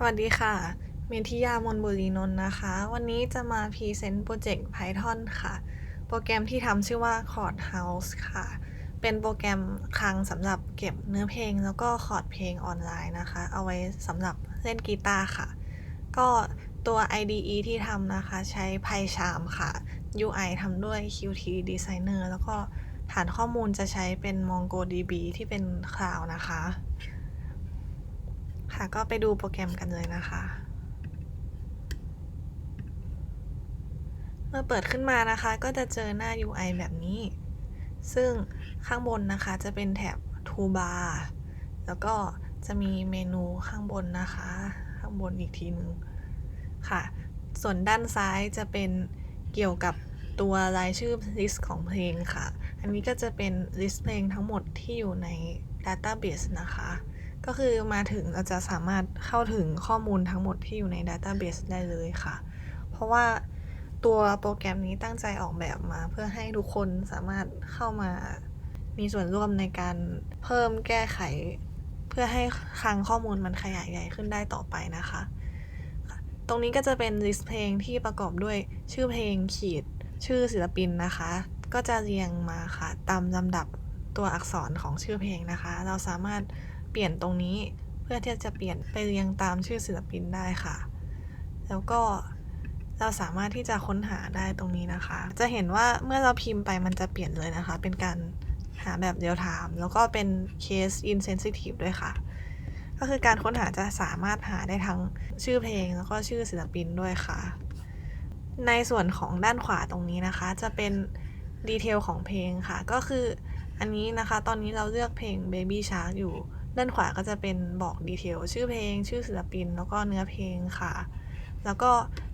สวัสดีค่ะ เมธิยามนบุรีนนท์นะคะ วันนี้จะมาพรีเซนต์โปรเจกต์ Python ค่ะ โปรแกรมที่ทำชื่อว่า Chord House ค่ะ เป็นโปรแกรมคลังสำหรับเก็บเนื้อเพลงแล้วก็คอร์ดเพลงออนไลน์นะคะ เอาไว้สำหรับเล่นกีตาร์ค่ะ ก็ตัว IDE ที่ทำนะคะใช้ PyCharm ค่ะ UI ทำด้วย Qt Designer แล้วก็ฐานข้อมูลจะใช้เป็น MongoDB ที่เป็นคลาวนะคะ ค่ะ ก็ไปดูโปรแกรมกันเลยนะคะ เมื่อเปิดขึ้นมานะคะ ก็จะเจอหน้า UI แบบนี้ ซึ่งข้างบนนะคะจะเป็นแถบ Toolbar แล้วก็จะมีเมนูข้างบนนะคะ ข้างบนอีกทีหนึ่งค่ะ ส่วนด้านซ้ายจะเป็นเกี่ยวกับตัวรายชื่อ list ของเพลงค่ะ อันนี้ก็จะเป็น list เพลงทั้งหมดที่อยู่ใน database นะคะ ก็คือมาถึงเราจะสามารถเข้าถึงข้อมูลทั้งหมดที่อยู่ใน database ได้เลยค่ะ เพราะว่าตัวโปรแกรมนี้ตั้งใจออกแบบมา เพื่อให้ทุกคนสามารถเข้ามามีส่วนร่วมในการเพิ่มแก้ไข เพื่อให้คลังข้อมูลมันขยายใหญ่ขึ้นได้ต่อไปนะคะ ตรงนี้ก็จะเป็น list เพลงที่ประกอบด้วยชื่อเพลงขีด ชื่อศิลปินนะคะ ก็จะเรียงมาค่ะ ตามลำดับตัวอักษรของชื่อเพลงนะคะ เราสามารถ เปลี่ยนตรงนี้เพื่อที่จะเปลี่ยนไปเรียงตามชื่อศิลปินได้ค่ะ แล้วก็เราสามารถที่จะค้นหาได้ตรงนี้นะคะ จะเห็นว่าเมื่อเราพิมพ์ไปมันจะเปลี่ยนเลยนะคะ เป็นการหาแบบเรียลไทม์แล้วก็เป็น case insensitive ด้วยค่ะ ก็คือการค้นหาจะสามารถหาได้ทั้งชื่อเพลงแล้วก็ชื่อศิลปินด้วยค่ะ ในส่วนของด้านขวาตรงนี้นะคะ จะเป็นดีเทลของเพลงค่ะ ก็คืออันนี้นะคะ ตอนนี้เราเลือกเพลง Baby Shark อยู่ ด้านขวาก็จะเป็นบอกดีเทลชื่อเพลง ชื่อศิลปิน แล้วก็เนื้อเพลงค่ะ แล้วก็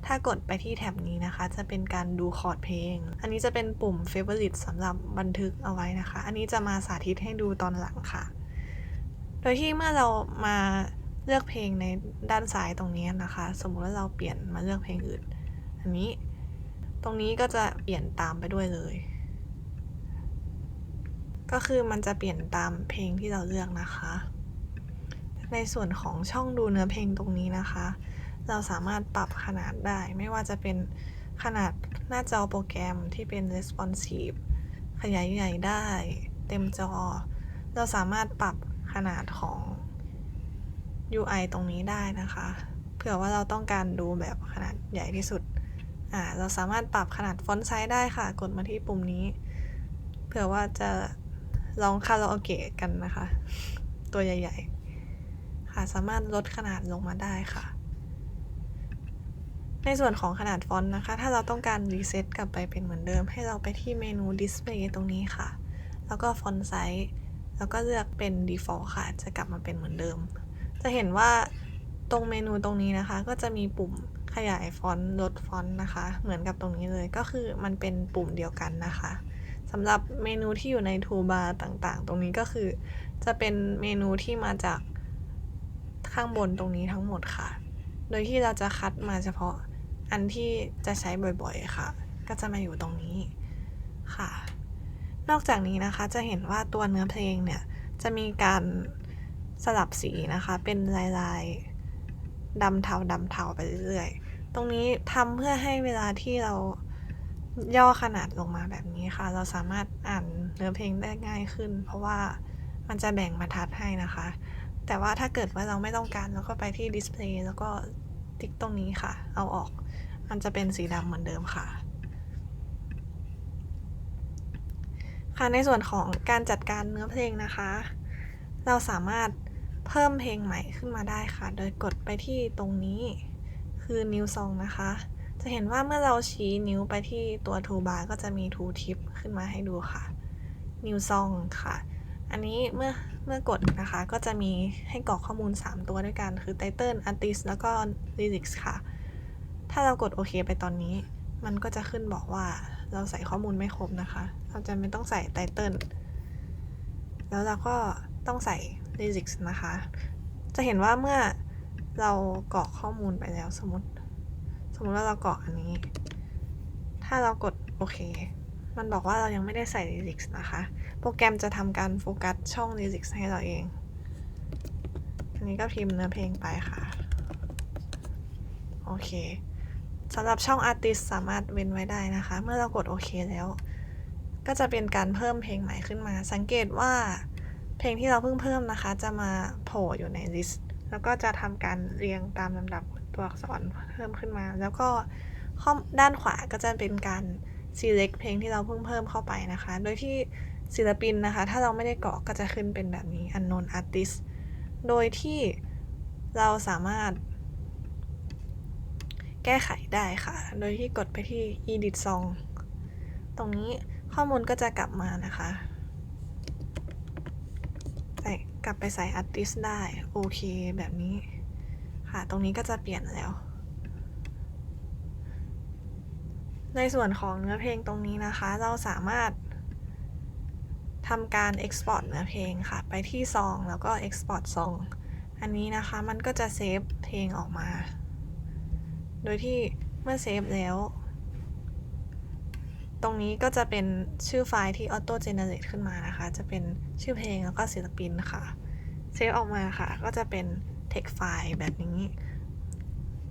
ถ้ากดไปที่แท็บนี้นะคะ จะเป็นการดูคอร์ดเพลง อันนี้จะเป็นปุ่ม favorite สำหรับบันทึกเอาไว้นะคะ อันนี้จะมาสาธิตให้ดูตอนหลังค่ะ โดยที่เมื่อเรามาเลือกเพลงในด้านซ้ายตรงนี้นะคะ สมมุติว่าเราเปลี่ยนมาเลือกเพลงอื่น อันนี้ตรงนี้ก็จะเปลี่ยนตามไปด้วยเลย ก็คือมันจะเปลี่ยนตามเพลงที่เราเลือกนะคะ ในส่วนของช่องดูเนื้อเพลงตรงนี้นะคะ เราสามารถปรับขนาดได้ ไม่ว่าจะเป็นขนาดหน้าจอโปรแกรมที่เป็น responsive ขยายใหญ่ได้ เต็มจอ เราสามารถปรับขนาดของ UI ตรงนี้ได้นะคะ เผื่อว่าเราต้องการดูแบบขนาดใหญ่ที่สุด อ่า เราสามารถปรับขนาดฟอนต์ไซส์ได้ค่ะ กดมาที่ปุ่มนี้ เผื่อว่าจะลองคาราโอเกะกันนะคะ ตัวใหญ่ ๆ ค่ะ สามารถลดขนาดลงมาได้ค่ะ ในส่วนของขนาดฟอนต์นะคะ ถ้าเราต้องการรีเซ็ตกลับไปเป็นเหมือนเดิม ให้เราไปที่เมนู Display ตรงนี้ค่ะ แล้วก็ฟอนต์ไซส์แล้วก็เลือกเป็น Default ค่ะ จะกลับมาเป็นเหมือนเดิม จะเห็นว่าตรงเมนูตรงนี้นะคะ ก็จะมีปุ่มขยายฟอนต์ลดฟอนต์นะคะ เหมือนกับตรงนี้เลยก็คือมันเป็นปุ่มเดียวกันนะคะสำหรับเมนูที่อยู่ใน Toolbar ต่างๆ ตรงนี้ก็คือ จะเป็นเมนูที่มาจาก ข้างบนตรงนี้ทั้งหมดค่ะ โดยที่เราจะคัดมาเฉพาะอันที่จะใช้บ่อยๆค่ะ ก็จะมาอยู่ตรงนี้ค่ะ นอกจากนี้นะคะจะเห็นว่าตัวเนื้อเพลงเนี่ยจะมีการสลับสีนะคะ เป็นลายๆดำเทาดำเทาไปเรื่อยๆ ตรงนี้ทำเพื่อให้เวลาที่เราย่อขนาดลงมาแบบนี้ค่ะ เราสามารถอ่านเนื้อเพลงได้ง่ายขึ้น เพราะว่ามันจะแบ่งบรรทัดให้นะคะ แต่ว่าถ้าเกิดว่าเราไม่ต้องการเราก็ไปที่ display แล้วก็ติ๊กตรงนี้ค่ะ เอาออก มันจะเป็นสีดำเหมือนเดิมค่ะ ค่ะ ในส่วนของการจัดการเนื้อเพลงนะคะ เราสามารถเพิ่มเพลงใหม่ขึ้นมาได้ค่ะ โดยกดไปที่ตรงนี้ คือ new song นะคะ จะเห็นว่าเมื่อเราชี้นิ้วไปที่ตัว toolbar ก็จะมี tool tip ขึ้นมาให้ดูค่ะ new song ค่ะ อันนี้เมื่อ เมื่อกดนะคะก็จะมีให้กรอกข้อมูล 3 ตัวด้วยกัน คือ title artist แล้วก็ lyrics ค่ะ ถ้าเรากดโอเคไปตอนนี้ มันก็จะขึ้นบอกว่าเราใส่ข้อมูลไม่ครบนะคะ เราจะไม่ต้องใส่ title แล้วเราก็ต้องใส่ lyrics นะคะ จะเห็นว่าเมื่อเรากรอกข้อมูลไปแล้วสมมติ สมมติว่าเรากรอกอันนี้ ถ้าเรากดโอเค มันบอกว่าเรายังไม่ได้ใส่ lyrics นะคะ โปรแกรมจะทำการโฟกัสช่อง lyrics ให้เราเอง อันนี้ก็พิมพ์เนื้อเพลงไปค่ะ โอเคสำหรับช่อง Artist สามารถเว้นไว้ได้นะคะ เมื่อเรากดโอเคแล้ว ก็จะเป็นการเพิ่มเพลงใหม่ขึ้นมา สังเกตว่าเพลงที่เราเพิ่งเพิ่มนะคะ จะมาโผล่อยู่ในลิสต์แล้วก็จะทำการเรียงตามลำดับตัวอักษรเพิ่มขึ้นมา แล้วก็ด้านขวาก็จะเป็นการ select เพลงที่เราเพิ่งเพิ่มเข้าไปนะคะ โดยที่ศิลปินนะคะ ถ้าเราไม่ได้กรอกก็จะขึ้นเป็นแบบนี้ unknown artist โดยที่เราสามารถ แก้ไขได้ค่ะ โดยที่กดไปที่ edit song ตรงนี้ข้อมูลก็จะกลับมานะคะใส่กลับไปใส่ artist ได้ โอเค แบบนี้ค่ะ ตรงนี้ก็จะเปลี่ยนแล้ว ในส่วนของเนื้อเพลงตรงนี้นะคะ เราสามารถทำการ export เนื้อเพลงค่ะ ไปที่ซองแล้วก็ export ซอง อันนี้นะคะมันก็จะเซฟเพลงออกมา โดยที่เมื่อเซฟแล้ว ตรงนี้ก็จะเป็นชื่อไฟล์ที่ auto generate ขึ้นมานะคะ จะเป็นชื่อเพลงแล้วก็ศิลปินค่ะ เซฟออกมาค่ะ ก็จะเป็น text ไฟล์แบบนี้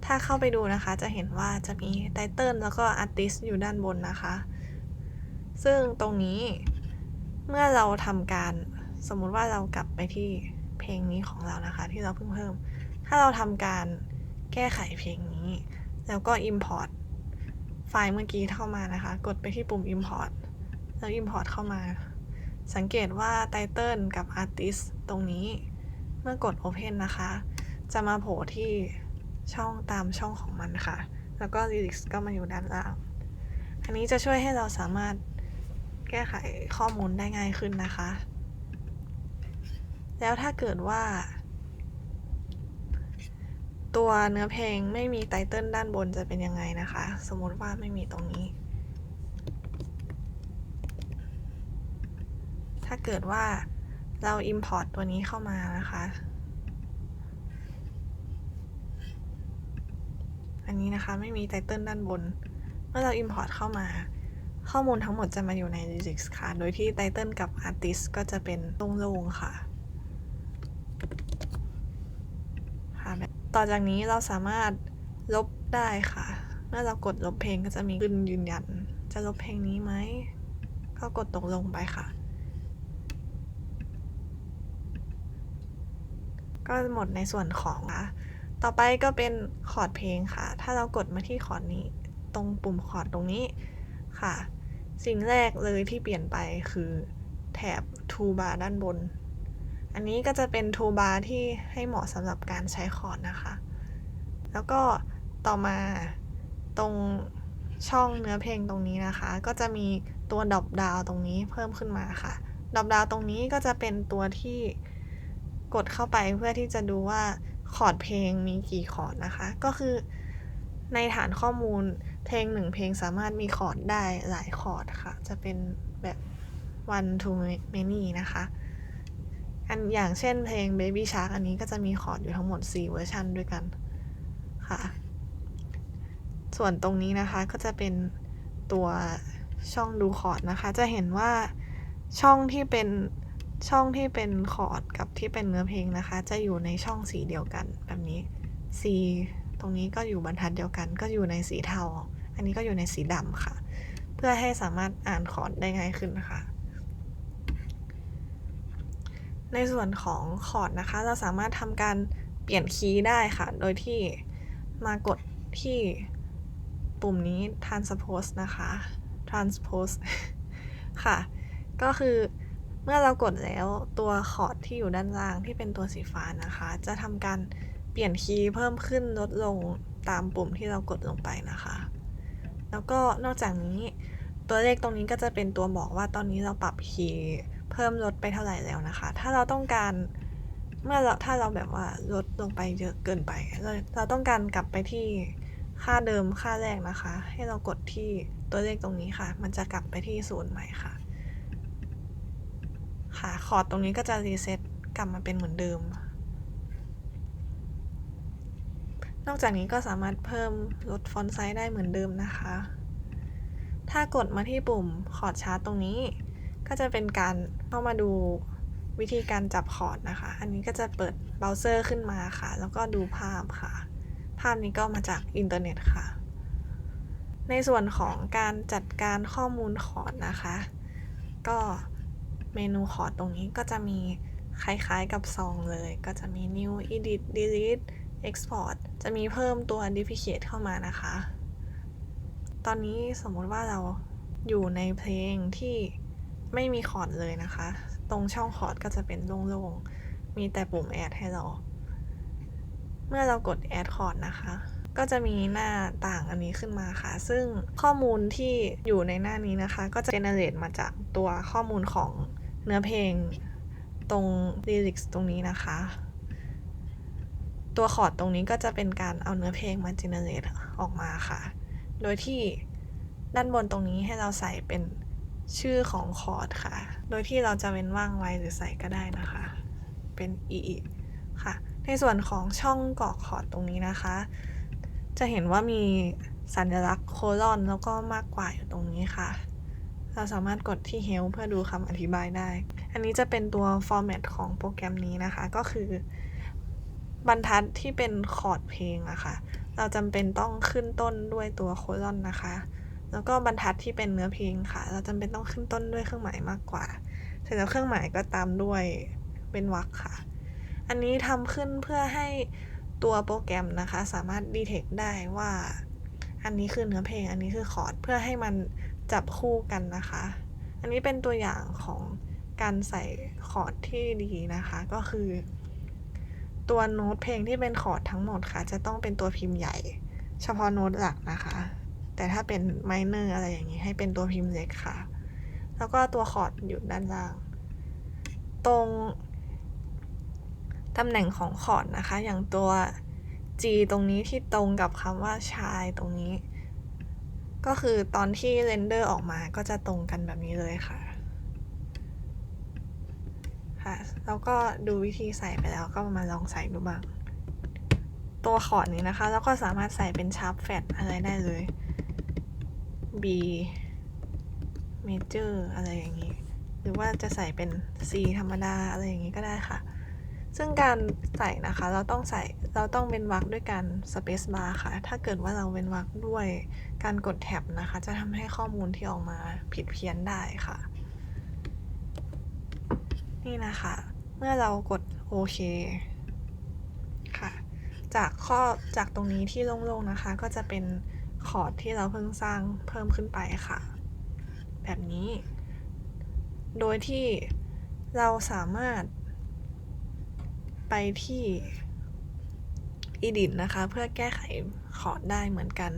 ถ้าเข้าไปดูนะคะจะเห็นว่าจะมีไตเติลแล้วก็ artist อยู่ด้านบนนะคะ ซึ่งตรงนี้เมื่อเราทำการสมมุติว่าเรากลับไปที่เพลงนี้ของเรานะคะ ที่เราเพิ่งเพิ่ม ถ้าเราทำการแก้ไขเพลงนี้ แล้วก็ import ไฟล์เมื่อกี้เข้ามานะคะ กดไปที่ปุ่ม import แล้ว import เข้ามา สังเกตว่า title กับ artist ตรงนี้ เมื่อกด open นะคะ จะมาโผล่ที่ ช่องตามช่องของมันค่ะ แล้วก็ lyrics ก็มาอยู่ด้านล่าง อันนี้จะช่วยให้เราสามารถแก้ไขข้อมูลได้ง่ายขึ้นนะคะ แล้วถ้าเกิดว่า ตัวเนื้อเพลงไม่มีไตเติลด้านบนจะเป็นยังไงนะคะ สมมติว่าไม่มีตรงนี้ ถ้าเกิดว่าเรา import ตัวนี้เข้ามานะคะ นนี้นะคะไม่มีไตเติลด้านบน เมื่อเรา import เข้ามา ข้อมูลทั้งหมดจะมาอยู่ใน lyrics ค่ะ โดยที่ไตเติลกับ artist ก็จะเป็นโล่งๆค่ะค่ะแบบต่อจากนี้เราสามารถลบได้ค่ะ เมื่อเรากดลบเพลงก็จะมีขึ้นยืนยัน จะลบเพลงนี้ไหม ก็กดตกลงไปค่ะก็หมดในส่วนของค่ะ ต่อไปก็เป็นคอร์ดเพลงค่ะ ถ้าเรากดมาที่คอร์ดนี้ ตรงปุ่มคอร์ดตรงนี้ค่ะ สิ่งแรกเลยที่เปลี่ยนไปคือแถบ toolbar ด้านบน อันนี้ก็จะเป็น toolbar ที่ให้เหมาะสำหรับการใช้คอร์ดนะคะ แล้วก็ต่อมาตรงช่องเนื้อเพลงตรงนี้นะคะ ก็จะมีตัวดอปดาวตรงนี้เพิ่มขึ้นมาค่ะ ดอปดาวตรงนี้ก็จะเป็นตัวที่กดเข้าไปเพื่อที่จะดูว่า คอร์ดเพลงมีกี่คอร์ดนะคะ ก็คือในฐานข้อมูลเพลงหนึ่งเพลงสามารถมีคอร์ดได้หลายคอร์ดค่ะ จะเป็นแบบ one to many นะคะ อันอย่างเช่นเพลง Baby Shark อันนี้ก็จะมีคอร์ดอยู่ทั้งหมด 4 เวอร์ชันด้วยกันค่ะ ส่วนตรงนี้นะคะก็จะเป็นตัวช่องดูคอร์ดนะคะ จะเห็นว่าช่องที่เป็น ช่องที่เป็นคอร์ดกับที่เป็นเนื้อเพลงนะคะ จะอยู่ในช่องสีเดียวกันแบบนี้ C ตรงนี้ก็อยู่บรรทัดเดียวกัน ก็อยู่ในสีเทา อันนี้ก็อยู่ในสีดำค่ะ เพื่อให้สามารถอ่านคอร์ดได้ง่ายขึ้นนะคะ ในส่วนของคอร์ดนะคะ เราสามารถทำการเปลี่ยนคีย์ได้ค่ะ โดยที่มากดที่ปุ่มนี้ transpose นะคะ transpose ค่ะ ก็คือ เมื่อเรากดแล้วตัวคอร์ดที่อยู่ด้านล่างที่เป็นตัวสีฟ้านะคะ จะทำการเปลี่ยนคีย์เพิ่มขึ้นลดลงตามปุ่มที่เรากดลงไปนะคะ แล้วก็นอกจากนี้ตัวเลขตรงนี้ก็จะเป็นตัวบอกว่าตอนนี้เราปรับคีย์เพิ่มลดไปเท่าไหร่แล้วนะคะ ถ้าเราต้องการเมื่อเราถ้าเราแบบว่าลดลงไปเยอะเกินไป เราเราต้องการกลับไปที่ค่าเดิมค่าแรกนะคะ ให้เรากดที่ตัวเลขตรงนี้ค่ะ มันจะกลับไปที่ศูนย์ใหม่ค่ะ ค่ะ คอร์ดตรงนี้ก็จะรีเซ็ตกลับมาเป็นเหมือนเดิม นอกจากนี้ก็สามารถเพิ่มลดฟอนต์ไซส์ได้เหมือนเดิมนะคะ ถ้ากดมาที่ปุ่มคอร์ดชาร์ตตรงนี้ ก็จะเป็นการเข้ามาดูวิธีการจับคอร์ดนะคะ อันนี้ก็จะเปิดเบราว์เซอร์ขึ้นมาค่ะ แล้วก็ดูภาพค่ะ ภาพนี้ก็มาจากอินเทอร์เน็ตค่ะ ในส่วนของการจัดการข้อมูลคอร์ดนะคะ ก็ เมนูคอร์ดตรงนี้ก็จะมีคล้ายๆกับซองเลย ก็จะมี new edit delete export จะมีเพิ่มตัว duplicate เข้ามานะคะ ตอนนี้สมมติว่าเราอยู่ในเพลงที่ไม่มีคอร์ดเลยนะคะ ตรงช่องคอร์ดก็จะเป็นโล่งๆ มีแต่ปุ่มแอดให้เรา เมื่อเรากด add คอร์ดนะคะ ก็จะมีหน้าต่างอันนี้ขึ้นมาค่ะ ซึ่งข้อมูลที่อยู่ในหน้านี้นะคะ ก็จะ generate มาจากตัวข้อมูลของ เนื้อเพลงตรง lyrics ตรงนี้นะคะ ตัวคอร์ดตรงนี้ก็จะเป็นการเอาเนื้อเพลงมา generate ออกมาค่ะ โดยที่ด้านบนตรงนี้ให้เราใส่เป็นชื่อของคอร์ดค่ะ โดยที่เราจะเว้นว่างไว้หรือใส่ก็ได้นะคะ เป็น e ค่ะ ในส่วนของช่องกรอกคอร์ดตรงนี้นะคะ จะเห็นว่ามีสัญลักษณ์โคลอนแล้วก็มากกว่าอยู่ตรงนี้ค่ะ เราสามารถกดที่ help เพื่อดูคำอธิบายได้ อันนี้จะเป็นตัว format ของโปรแกรมนี้นะคะ ก็คือบรรทัดที่เป็นคอร์ดเพลงอะคะ่ะ เราจำเป็นต้องขึ้นต้นด้วยตัวโคลอนนะคะ แล้วก็บรรทัดที่เป็นเนื้อเพลงค่ะ เราจำเป็นต้องขึ้นต้นด้วยเครื่องหมายมากกว่า เสร็จแล้วเครื่องหมายก็ตามด้วยเป็นวรรคค่ะ อันนี้ทำขึ้นเพื่อให้ตัวโปรแกรมนะคะ สามารถดีเทคได้ว่า อันนี้คือเนื้อเพลง อันนี้คือคอร์ด เพื่อให้มัน จับคู่กันนะคะ อันนี้เป็นตัวอย่างของการใส่คอร์ดที่ดีนะคะ ก็คือ ตัวโน้ตเพลงที่เป็นคอร์ดทั้งหมดค่ะ จะต้องเป็นตัวพิมพ์ใหญ่ เฉพาะโน้ตหลักนะคะ แต่ถ้าเป็นไมเนอร์อะไรอย่างนี้ให้เป็นตัวพิมพ์เล็กค่ะ แล้วก็ตัวคอร์ดอยู่ด้านล่าง ตรงตำแหน่งของคอร์ดนะคะ อย่างตัว G ตรงนี้ที่ตรงกับคำว่าชายตรงนี้ ก็คือตอนที่เรนเดอร์ออกมาก็จะตรงกันแบบนี้เลยค่ะ ค่ะ แล้วก็ดูวิธีใส่ไปแล้วก็มาลองใส่ดูบ้าง ตัวคอดนี้นะคะ แล้วก็สามารถใส่เป็นชาร์ปแฟดอะไรได้เลย B major อะไรอย่างนี้ หรือว่าจะใส่เป็น C ธรรมดาอะไรอย่างนี้ก็ได้ค่ะ ซึ่งการใส่นะคะเราต้องใส่เราต้องเว้นวรรคด้วยการ space bar ค่ะ ถ้าเกิดว่าเราเว้นวรรคด้วยการกดแท็บนะคะ จะทำให้ข้อมูลที่ออกมาผิดเพี้ยนได้ค่ะ นี่นะคะ เมื่อเรากดโอเคค่ะ จากข้อจากตรงนี้ที่โล่งๆนะคะ ก็จะเป็นคอร์ดที่เราเพิ่งสร้างเพิ่มขึ้นไปค่ะ แบบนี้ โดยที่เราสามารถ ไปที่ edit นะคะ เพื่อแก้ไขคอร์ดได้เหมือนกัน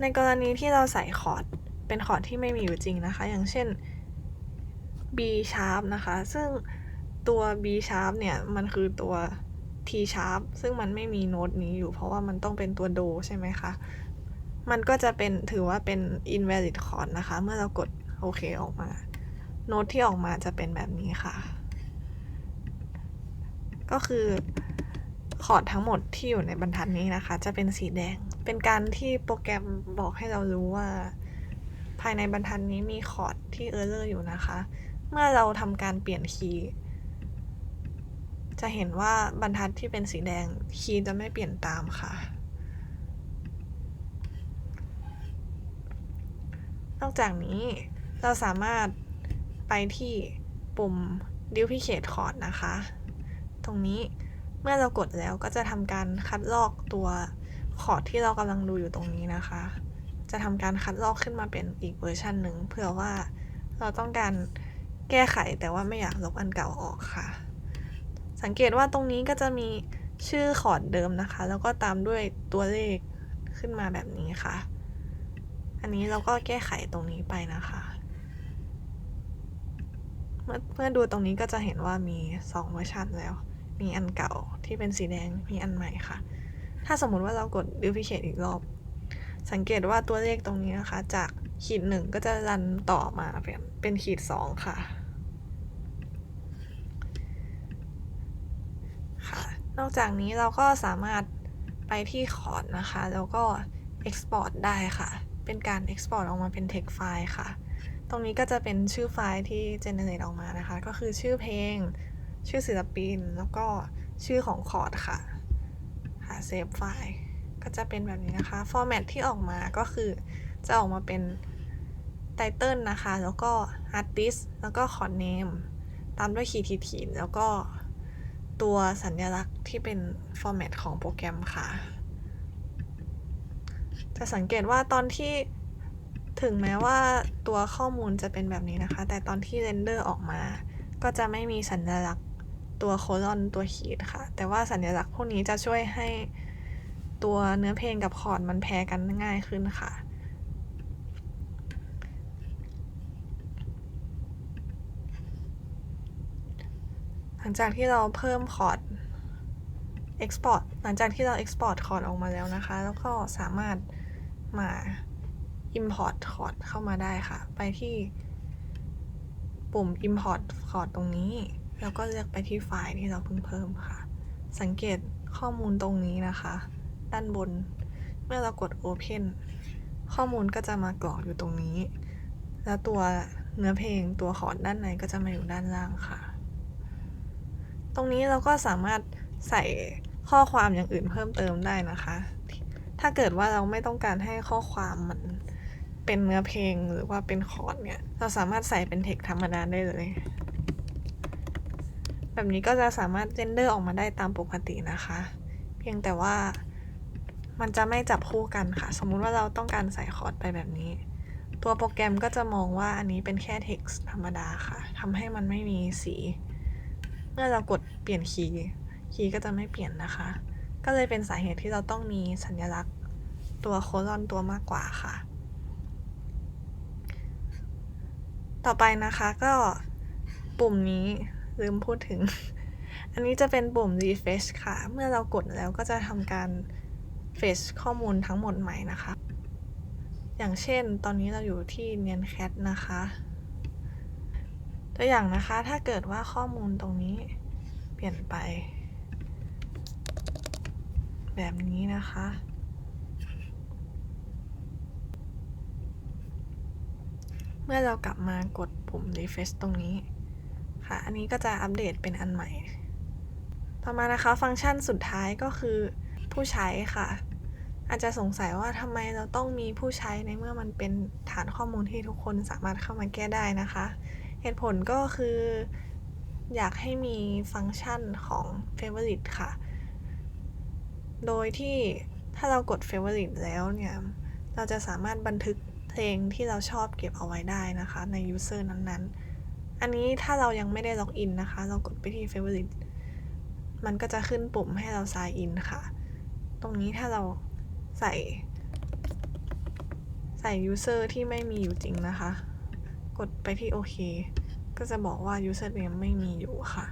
ในกรณีที่เราใส่คอร์ดเป็นคอร์ดที่ไม่มีอยู่จริงนะคะ อย่างเช่น B sharp นะคะ ซึ่งตัว B sharp เนี่ย มันคือตัว T sharp ซึ่งมันไม่มีโน้ตนี้อยู่ เพราะว่ามันต้องเป็นตัวโดใช่ไหมคะ มันก็จะเป็นถือว่าเป็น invalid chord นะคะ เมื่อเรากดโอเคออกมา โน้ตที่ออกมาจะเป็นแบบนี้ค่ะ ก็คือคอร์ดทั้งหมดที่อยู่ในบรรทัดนี้นะคะ จะเป็นสีแดง เป็นการที่โปรแกรมบอกให้เรารู้ว่า ภายในบรรทัดนี้มีคอร์ดที่เออร์เลอร์อยู่นะคะ เมื่อเราทำการเปลี่ยนคีย์จะเห็นว่าบรรทัดที่เป็นสีแดงคีย์จะไม่เปลี่ยนตามค่ะ นอกจากนี้เราสามารถไปที่ปุ่ม duplicate chord นะคะ รงนี้ เมื่อเรากดแล้วก็จะทำการคัดลอกตัวคอร์ดที่เรากำลังดูอยู่ตรงนี้นะคะ จะทำการคัดลอกขึ้นมาเป็นอีกเวอร์ชันหนึ่งเผื่อว่าเราต้องการแก้ไขแต่ว่าไม่อยากลบอันเก่าออกค่ะ สังเกตว่าตรงนี้ก็จะมีชื่อคอร์ดเดิมนะคะ แล้วก็ตามด้วยตัวเลขขึ้นมาแบบนี้ค่ะ อันนี้เราก็แก้ไขตรงนี้ไปนะคะ เมื่อเมื่อดูตรงนี้ก็จะเห็นว่ามี 2 เวอร์ชันแล้ว มีอันเก่าที่เป็นสีแดงมีอันใหม่ค่ะ ถ้าสมมุติว่าเรากด duplicate อีกรอบ สังเกตว่าตัวเลขตรงนี้นะคะ จากขีดหนึ่งก็จะรันต่อมาเป็นเป็นขีดสองค่ะค่ะ นอกจากนี้เราก็สามารถไปที่คอร์ดนะคะ แล้วก็ export ได้ค่ะ เป็นการ export ออกมาเป็น text file ค่ะ ตรงนี้ก็จะเป็นชื่อไฟล์ที่ generate ออกมานะคะ ก็คือชื่อเพลง ชื่อศิลปินแล้วก็ชื่อของคอร์ดค่ะ หาเซฟไฟล์ก็จะเป็นแบบนี้นะคะ ฟอร์แมตที่ออกมาก็คือจะออกมาเป็นไตเติลนะคะ แล้วก็ artist แล้วก็ code name ตามด้วยคีย์ทีทีแล้วก็ตัวสัญลักษณ์ที่เป็นฟอร์แมตของโปรแกรมค่ะ จะสังเกตว่าตอนที่ถึงแม้ว่าตัวข้อมูลจะเป็นแบบนี้นะคะ แต่ตอนที่เรนเดอร์ออกมา ก็จะไม่มีสัญลักษณ์ ตัวโคลอนตัวขีดค่ะ แต่ว่าสัญลักษณ์พวกนี้จะช่วยให้ตัวเนื้อเพลงกับคอร์ดมันแพรกันง่ายขึ้นค่ะ หลังจากที่เราเพิ่มคอร์ด export หลังจากที่เรา export คอร์ดออกมาแล้วนะคะ แล้วก็สามารถมา import คอร์ดเข้ามาได้ค่ะ ไปที่ปุ่ม import คอร์ดตรงนี้ แล้วก็เลือกไปที่ไฟล์ที่เราเพิ่งเพิ่มค่ะ สังเกตข้อมูลตรงนี้นะคะ ด้านบน เมื่อเรากด open ข้อมูลก็จะมากรอกอยู่ตรงนี้ แล้วตัวเนื้อเพลงตัวคอร์ดด้านในก็จะมาอยู่ด้านล่างค่ะ ตรงนี้เราก็สามารถใส่ข้อความอย่างอื่นเพิ่มเติมได้นะคะ ถ้าเกิดว่าเราไม่ต้องการให้ข้อความมันเป็นเนื้อเพลงหรือว่าเป็นคอร์ดเนี่ย เราสามารถใส่เป็นเทคธรรมดาได้เลย แบบนี้ก็จะสามารถเรนเดอร์ออกมาได้ตามปกตินะคะ เพียงแต่ว่ามันจะไม่จับคู่กันค่ะ สมมุติว่าเราต้องการใส่คอร์ดไปแบบนี้ ตัวโปรแกรมก็จะมองว่าอันนี้เป็นแค่ text ธรรมดาค่ะทำให้มันไม่มีสี เมื่อเรากดเปลี่ยนคีย์คีย์ก็จะไม่เปลี่ยนนะคะ ก็เลยเป็นสาเหตุที่เราต้องมีสัญลักษณ์ตัวโคลอนตัวมากกว่าค่ะ ต่อไปนะคะก็ปุ่มนี้ ลืมพูดถึง อันนี้จะเป็นปุ่ม refresh ค่ะ เมื่อเรากดแล้วก็จะทำการ fetch ข้อมูลทั้งหมดใหม่นะคะ อย่างเช่นตอนนี้เราอยู่ที่ n นียน cat นะคะตัวอย่างนะคะถ้าเกิดว่าข้อมูลตรงนี้เปลี่ยนไป แบบนี้นะคะ เมื่อเรากลับมากดปุ่ม refresh ตรงนี้ อันนี้ก็จะอัปเดตเป็นอันใหม่ ต่อมานะคะฟังก์ชันสุดท้ายก็คือผู้ใช้ค่ะ อาจจะสงสัยว่าทำไมเราต้องมีผู้ใช้ในเมื่อมันเป็นฐานข้อมูลที่ทุกคนสามารถเข้ามาแก้ได้นะคะ เหตุผลก็คืออยากให้มีฟังก์ชันของ favorite ค่ะ โดยที่ถ้าเรากด favorite แล้วเนี่ย เราจะสามารถบันทึกเพลงที่เราชอบเก็บเอาไว้ได้นะคะ ใน user นั้นๆ อันนี้ถ้าเรายังไม่ได้ล็อกอินนะคะ เรากดไปที่ favorite มันก็จะขึ้นปุ่มให้เรา sign in ค่ะ ตรงนี้ถ้าเราใส่ ใส่ user ที่ไม่มีอยู่จริงนะคะ กดไปที่โอเค ก็จะบอกว่า username ไม่มีอยู่ค่ะ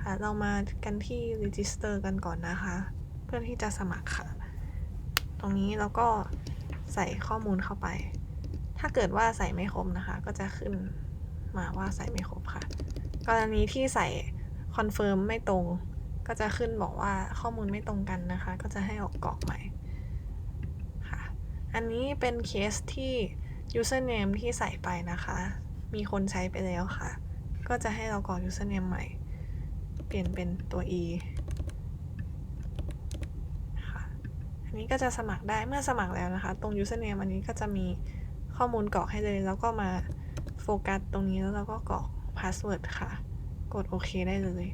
ค่ะ เรามากันที่ register กันก่อนนะคะ เพื่อที่จะสมัครค่ะ ตรงนี้เราก็ใส่ข้อมูลเข้าไป ถ้าเกิดว่าใส่ไม่ครบนะคะ ก็จะขึ้น มาว่าใส่ไม่ครบค่ะ กรณีที่ใส่ confirm ไม่ตรง ก็จะขึ้นบอกว่าข้อมูลไม่ตรงกันนะคะ ก็จะให้ออกกรอกใหม่ค่ะ อันนี้เป็นเคสที่ username ที่ใส่ไปนะคะ มีคนใช้ไปแล้วค่ะ ก็จะให้เรากรอก username ใหม่ เปลี่ยนเป็นตัว e ค่ะอันนี้ก็จะสมัครได้เมื่อสมัครแล้วนะคะ ตรง username อันนี้ก็จะมีข้อมูลกรอกให้เลย แล้วก็มา โฟกัสตรงนี้แล้วเราก็กรอก password ค่ะ กดโอเคได้เลย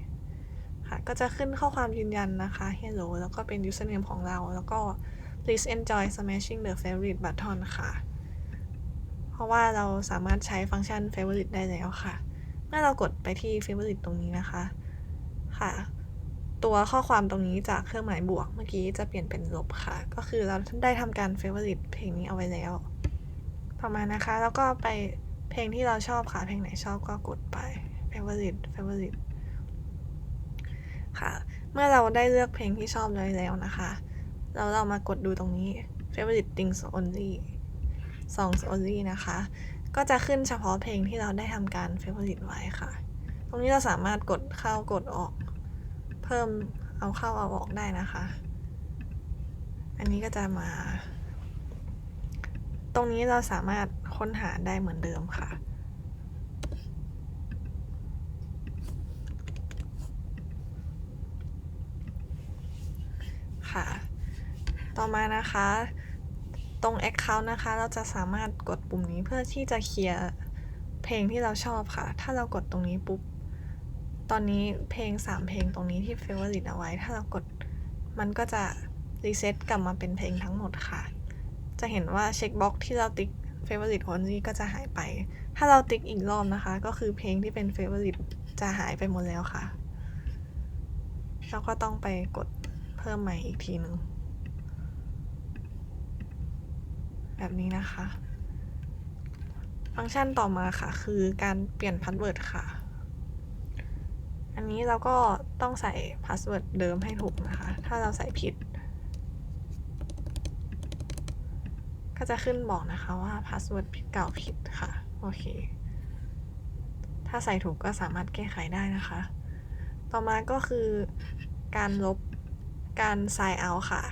ค่ะ ก็จะขึ้นข้อความยืนยันนะคะ hello แล้วก็เป็น username ของเรา แล้วก็ please enjoy smashing the favorite button ค่ะ เพราะว่าเราสามารถใช้ฟังก์ชัน favorite ได้แล้วค่ะ เมื่อเรากดไปที่ favorite ตรงนี้นะคะ ค่ะ ตัวข้อความตรงนี้จากเครื่องหมายบวกเมื่อกี้จะเปลี่ยนเป็นลบค่ะ ก็คือเราได้ทำการ favorite เพลงนี้เอาไว้แล้ว ต่อมานะคะ แล้วก็ไป เพลงที่เราชอบค่ะ เพลงไหนชอบก็กดไป favorite favorite ค่ะ เมื่อเราได้เลือกเพลงที่ชอบเลยแล้วนะคะแล้วเรามากดดูตรงนี้ favorite things only songs only นะคะ ก็จะขึ้นเฉพาะเพลงที่เราได้ทำการ favorite ไว้ค่ะ ตรงนี้เราสามารถกดเข้ากดออก เพิ่มเอาเข้าเอาออกได้นะคะ อันนี้ก็จะมา ตรงนี้เราสามารถ ค้นหาได้เหมือนเดิมค่ะ ค่ะ ต่อมานะคะตรง Account นะคะ เราจะสามารถกดปุ่มนี้เพื่อที่จะเคลียร์เพลงที่เราชอบค่ะ ถ้าเรากดตรงนี้ปุ๊บ ตอนนี้เพลง 3 เพลงตรงนี้ที่ favorite เอาไว้ ถ้าเรากดมันก็จะรีเซ็ตกลับมาเป็นเพลงทั้งหมดค่ะ จะเห็นว่าเช็คบ็อกที่เราติ๊ก favorite only ก็จะหายไป ถ้าเราติ๊กอีกรอบนะคะ ก็คือเพลงที่เป็น favorite จะหายไปหมดแล้วค่ะ แล้วก็ต้องไปกดเพิ่มใหม่อีกทีหนึ่งแบบนี้นะคะ ฟังก์ชันต่อมาค่ะ คือการเปลี่ยนพาสเวิร์ดค่ะ อันนี้เราก็ต้องใส่พาสเวิร์ดเดิมให้ถูกนะคะ ถ้าเราใส่ผิด ก็จะขึ้นบอกนะคะว่าพาสเวิร์ดเก่าผิดค่ะ โอเค ถ้าใส่ถูกก็สามารถแก้ไขได้นะคะ ต่อมาก็คือการลบการ sign out ค่ะ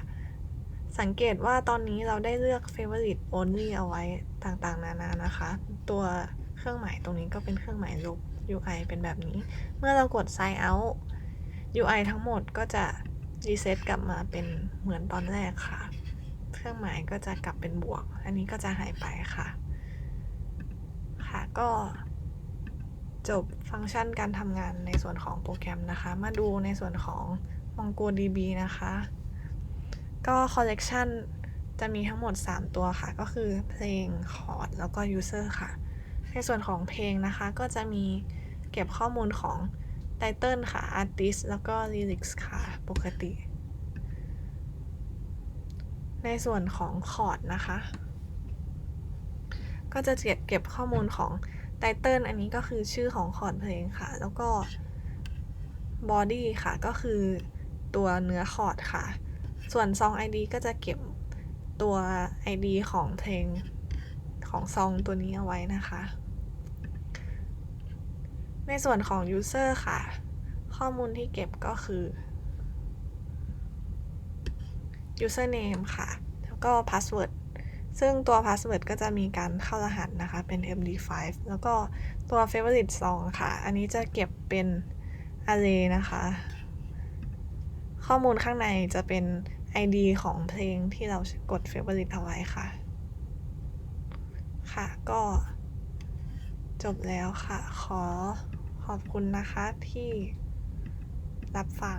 สังเกตว่าตอนนี้เราได้เลือก favorite only เอาไว้ต่างๆ นานานะคะ ตัวเครื่องหมายตรงนี้ก็เป็นเครื่องหมายลบ UI เป็นแบบนี้ เมื่อเรากด sign out UI ทั้งหมดก็จะ reset กลับมาเป็นเหมือนตอนแรกค่ะ รื่องหมายก็จะกลับเป็นบวก อันนี้ก็จะหายไปค่ะ ค่ะก็จบฟังก์ชันการทำงานในส่วนของโปรแกรมนะคะ มาดูในส่วนของ MongoDB นะคะ ก็ collection จะมีทั้งหมด 3 ตัวค่ะ ก็คือเพลง คอร์ด แล้วก็ user ค่ะ ในส่วนของเพลงนะคะ ก็จะมีเก็บข้อมูลของ title ค่ะ artist แล้วก็ lyrics ค่ะ ปกติ ในส่วนของคอร์ดนะคะ ก็จะเก็บเก็บข้อมูลของไตเติลอันนี้ก็คือชื่อของคอร์ดเพลงค่ะ แล้วก็ body ค่ะ ก็คือตัวเนื้อคอร์ดค่ะ ส่วนซอง ID ก็จะเก็บตัว ID ของเพลงของซองตัวนี้เอาไว้นะคะ ในส่วนของ user ค่ะ ข้อมูลที่เก็บก็คือ username ค่ะ แล้วก็ password ซึ่งตัว password ก็จะมีการเข้ารหัสนะคะ เป็น MD5 แล้วก็ตัว favorite song ค่ะ อันนี้จะเก็บเป็น array นะคะ ข้อมูลข้างในจะเป็น ID ของเพลงที่เรากด favorite เอาไว้ค่ะ ค่ะ ก็จบแล้วค่ะ ขอขอบคุณนะคะที่รับฟัง